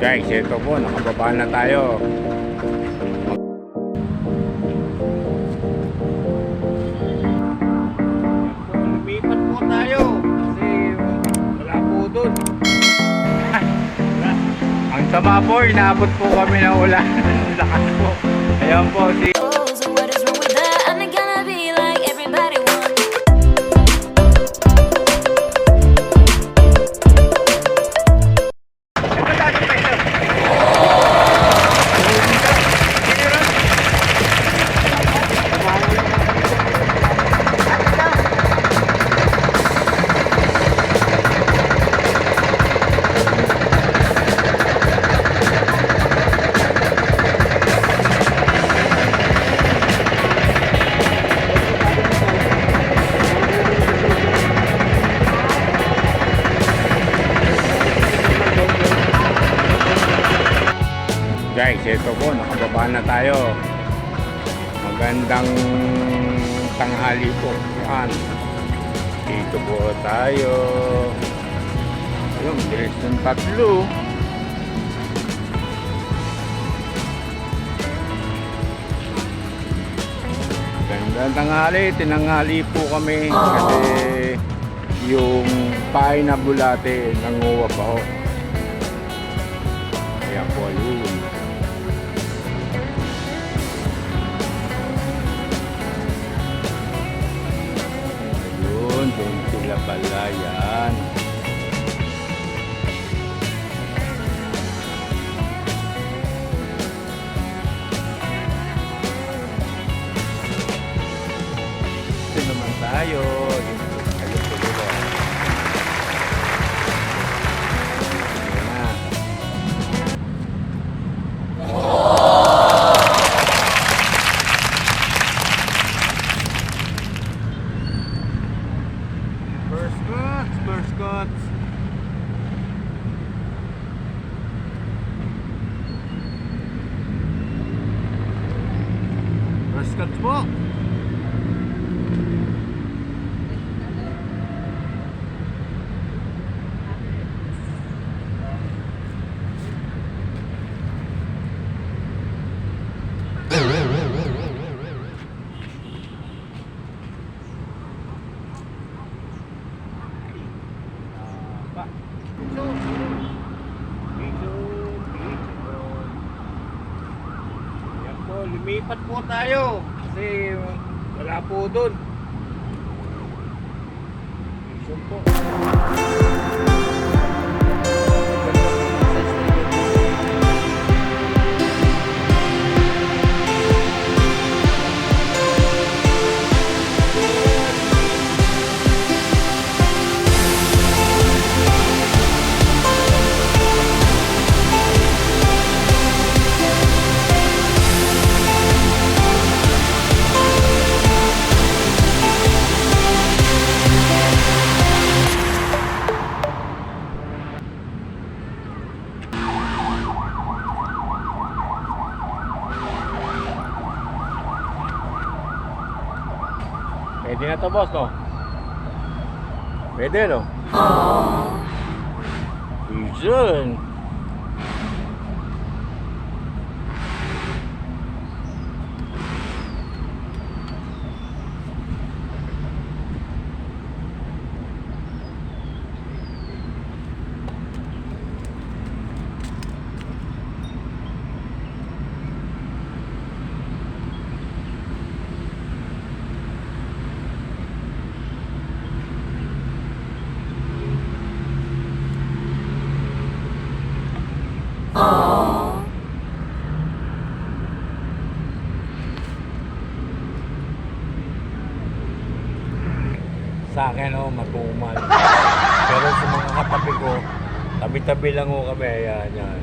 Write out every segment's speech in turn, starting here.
Guys, ito po, nakababa na tayo. Lumipat po tayo kasi wala po doon. Ang sama po, inaabot po kami ng ulan. Lakas po. Ayan po, si Guys, ito po, nakababa na tayo. Magandang tanghali po. Yan. Dito po tayo. Ayun, bilis ng tatlo. Magandang tanghali. Tinanghali po kami kasi yung pahay na bulate nanguwa pa ho. Kaya po yun. Pala yan. Ito naman tayo. Po. So, uh, lumipat po tayo. Kasi wala po doon. Piso po. Pwede na to boss, no? Pwede, no? Yun. Sa akin, oh, matumal. Pero sa mga katabi ko, tabi-tabi lang ho kami. Ayan, yan.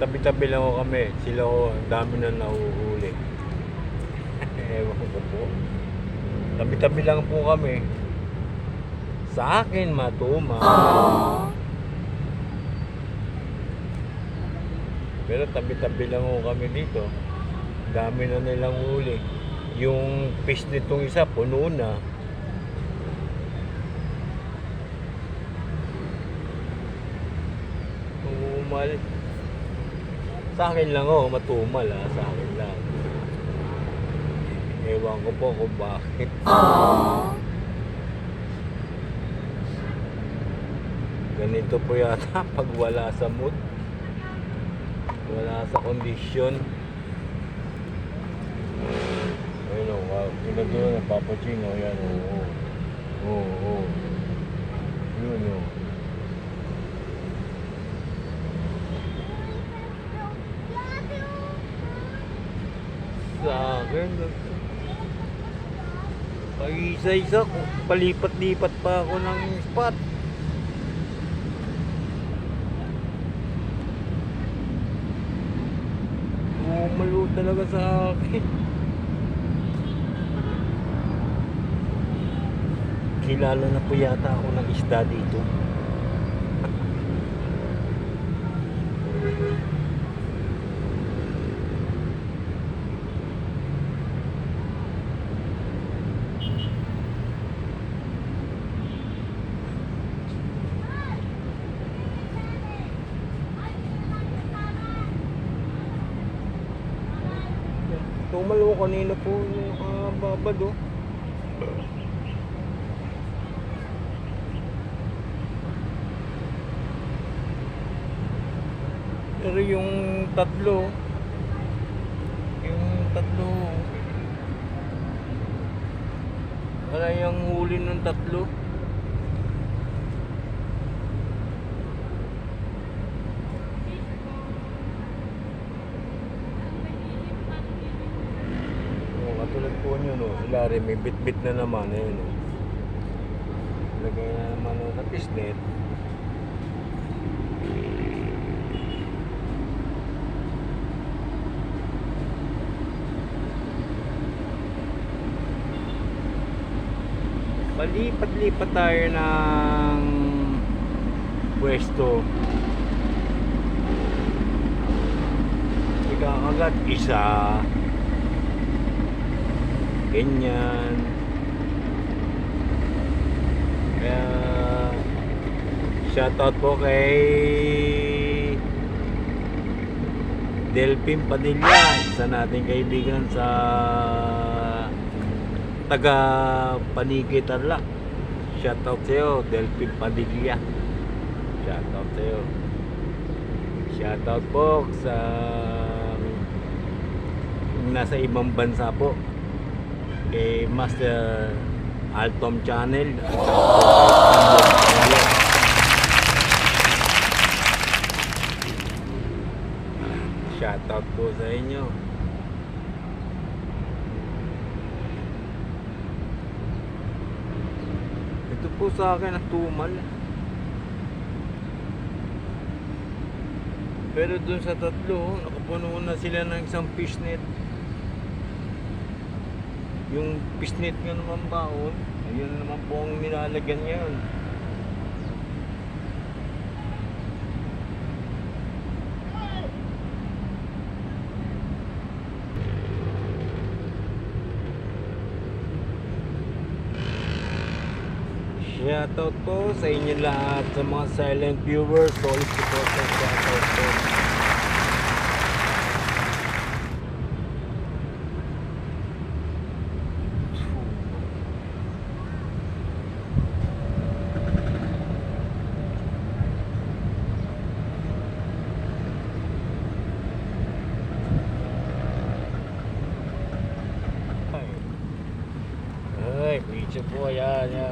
Tabi-tabi lang ho kami. Sila ho, ang dami na nahuhuli. Ewan ko po. Tabi-tabi lang po kami. Sa akin, matumal. Pero tabi-tabi lang ho kami dito. Dami na nilang huli. Yung fish nitong isa, puno na. Matumal. Sa akin lang oh, matumal ah, sa akin lang. Ewan ko po kung bakit. Ganito po yata pag wala sa mood. Wala sa kondisyon. Ayun o, wow. Sino doon, napapaching o yan, oo. Oo, oo. Yun o. Sa akin, pag isa-isa, palipat-lipat pa ako ng spot. Bumalo talaga sa akin. Kilala na po yata ako ng isda dito. Tumalo kanina po yung uh, babad oh. Pero yung tatlo, yung tatlo, wala yung huli ng tatlo. Oh, katulad po Ilari, may bit-bit na naman, ayun, no. Lagay na naman no, sa pisnet. Palipat-lipat tayo ng pwesto. Ikakagat isa. Ganyan. Kaya shoutout po kay Delphin Padilla, isa nating kaibigan sa taga Paniki Tarlac. Shoutout sa iyo, Delphin Padilla. Shoutout sa. Shoutout po sa nasa ibang bansa po kay Master Altom Channel. Shoutout po sa inyo. Ito po sa akin ang tumal. Pero dun sa tatlo, nakapuno na sila ng isang fishnet. Yung fishnet nga naman baon, ayun naman po ang nilalagyan ngayon. Shoutout po sa inyo lahat sa mga silent viewers, solid supporters, shoutout po. Ay. Ay, pizza po,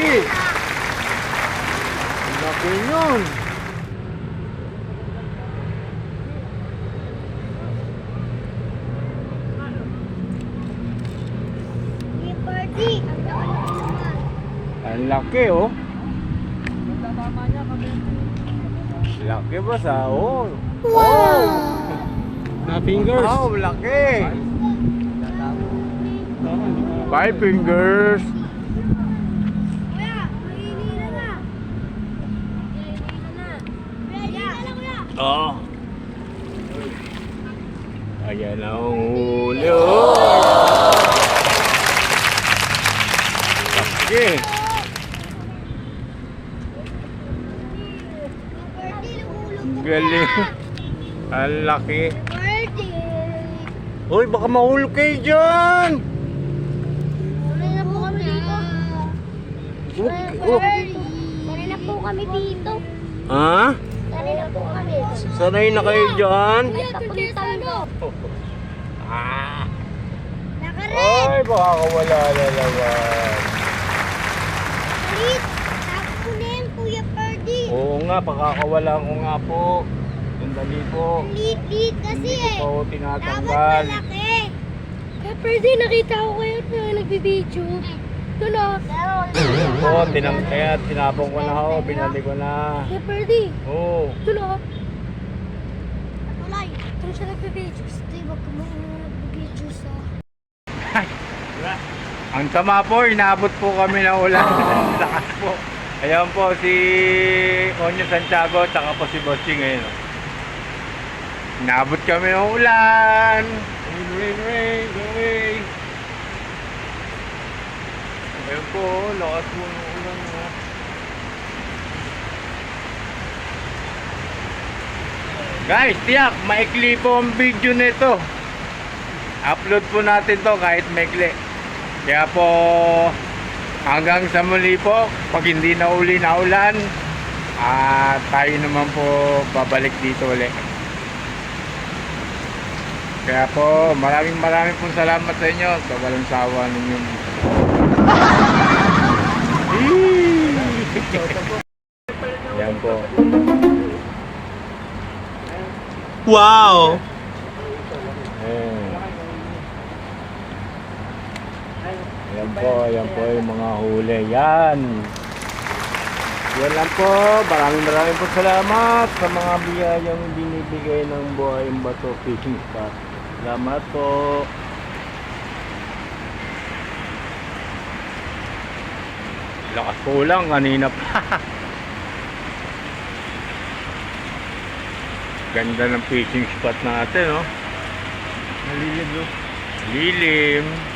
laki. Laki yun. Ang laki naman. Ang laki, oh. Laki ba sa, oh. Wow! Na fingers. Wow, laki. Five fingers. Kuya, mahihila na. Mahihila na. Mahihila kuya. Oh. Ayan ang Ang ka galing. Ang laki. Uy, baka mahulog kayo dyan. Sanay na po kami dito. Sanay na po kami dito. Ha? Na po kami. Sanay na kayo dyan? Mo. Ah. Nakaret. Ay, baka wala na naman. Ulit. Tapo na yan, Kuya Party. Oo nga, pakakawala ko nga po. Sandali po. Lit-lit kasi Hindi ko eh. pa ako Dapat tinatanggal. malaki. Kuya Party, nakita ko kayo na nagbibideo. O. Oo, tinang, kaya tinapong ko na ako, binalik ko na. Kuya Party, Oo. doon o. Tulay. Doon siya nagbibideo. Steve, wag ka mo nagbibideo sa... Ang sama po, inabot po kami ng ulan. Lakas po. Ayan po si Onyo Santiago, tsaka po si Bossing ngayon. Inabot kami ng ulan. Rain, rain, rain, rain. Ayan po, lakas po ng ulan. oh. Guys, tiyak, maikli po ang video nito. Upload po natin to kahit maikli. Kaya po, hanggang sa muli po, pag hindi na uli na ulan, ah tayo naman po babalik dito ulit. Kaya po, maraming maraming pong salamat sa inyo sa walang sawa ninyong Wow! Ayan. Yan po, yan po yung mga huli. Yan. Yan lang po. Maraming maraming po salamat sa mga biyayang binibigay ng buhay bato fishing spot. Salamat po. Lakas po lang kanina pa. Ganda ng fishing spot natin, oh. Malilim, no? Lilim.